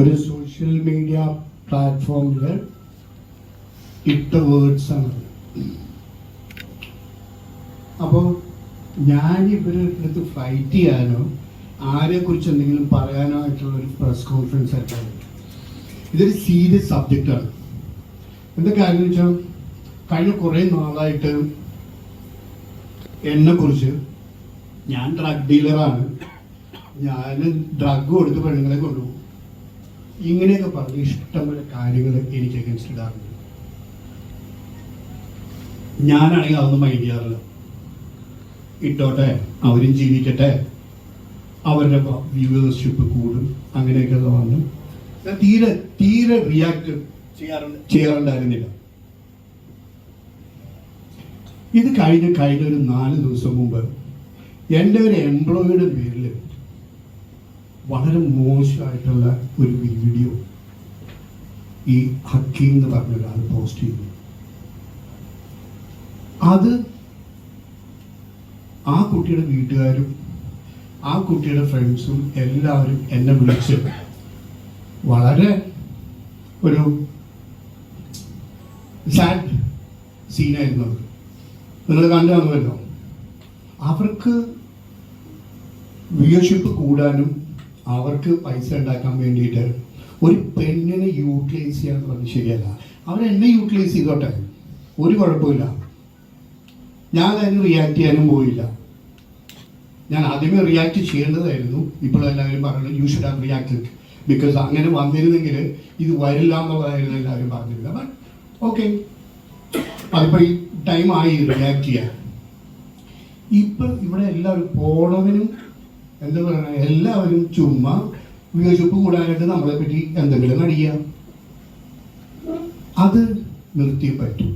ഒരു social media പ്ലാറ്റ്ഫോമിൽ ഇട്ട ആണ്. അപ്പോൾ ഞാൻ ഇവരുടെ അടുത്ത് ഫൈറ്റ് ചെയ്യാനോ ആരെക്കുറിച്ച് എന്തെങ്കിലും പറയാനോ ആയിട്ടുള്ള ഒരു പ്രസ് കോൺഫറൻസ് ആയിട്ടാണ്. ഇതൊരു സീരിയസ് സബ്ജക്റ്റാണ് എന്താ കാര്യം വെച്ചാൽ കഴിഞ്ഞ കുറേ നാളായിട്ട് എന്നെക്കുറിച്ച് ഞാൻ ഡ്രഗ് ഡീലറാണ് ഞാൻ ഡ്രഗ് കൊടുത്ത് പെണ്ണുങ്ങളെ കൊണ്ടുപോകും. ഇങ്ങനെയൊക്കെ പറഞ്ഞ് ഇഷ്ടംപോലെ കാര്യങ്ങൾ എനിക്ക് അഗൻസ്റ്റ് ഇടാറുണ്ട്. ഞാനാണെങ്കിൽ അതൊന്നും മൈൻഡ് ചെയ്യാറില്ല. ഇട്ടോട്ടെ അവരും ജീവിക്കട്ടെ അവരുടെ വ്യൂവേഴ്ഷിപ്പ് കൂടും അങ്ങനെയൊക്കെ പറഞ്ഞു ഞാൻ തീരെ തീരെ റിയാക്ട് ചെയ്യാറുണ്ട് ചെയ്യാറുണ്ടായിരുന്നില്ല. ഇത് കഴിഞ്ഞ കഴിഞ്ഞ ഒരു നാല് ദിവസം മുമ്പ് എന്റെ ഒരു എംപ്ലോയിയുടെ പേരിൽ വളരെ മോശമായിട്ടുള്ള ഒരു വീഡിയോ ഈ ഹക്കീം എന്ന് പറഞ്ഞ ഒരാൾ പോസ്റ്റ് ചെയ്തു അത് ആ കുട്ടിയുടെ വീട്ടുകാരും ആ കുട്ടിയുടെ ഫ്രണ്ട്സും എല്ലാവരും എന്നെ വിളിച്ച് വളരെ ഒരു സാഡ് സീനായിരുന്നു അത്. നിങ്ങൾ കണ്ടു അവർക്ക് വ്യൂഷിപ്പ് കൂടാനും അവർക്ക് പൈസ ഉണ്ടാക്കാൻ വേണ്ടിയിട്ട് ഒരു പെണ്ണിനെ യൂട്ടിലൈസ് ചെയ്യാന്ന് പറഞ്ഞ് ശരിയല്ല. അവരെന്നെ യൂട്ടിലൈസ് ചെയ്തോട്ടെ. ഒരു കുഴപ്പമില്ല. ഞാൻ അതിന് റിയാക്ട് ചെയ്യാനും പോയില്ല. ഞാൻ ആദ്യമേ റിയാക്ട് ചെയ്യേണ്ടതായിരുന്നു. ഇപ്പോൾ എല്ലാവരും പറയുന്നത് you should have react because അങ്ങനെ വന്നിരുന്നെങ്കിൽ ഇത് വരില്ല എന്നുള്ളതായിരുന്നു എല്ലാവരും പറഞ്ഞിരുന്നത്. ബട്ട് ഓക്കെ അതിപ്പോൾ ഈ ടൈം ആയി റിയാക്ട് ചെയ്യാൻ. ഇപ്പം ഇവിടെ എല്ലാവരും പോണവനും എന്താ പറയുക എല്ലാവരും ചുമ്മാ വിയോജിപ്പ് കൂടാനായിട്ട് നമ്മളെ പറ്റി എന്തെങ്കിലും നടിക്കുക അത് നിർത്തി പറ്റൂ.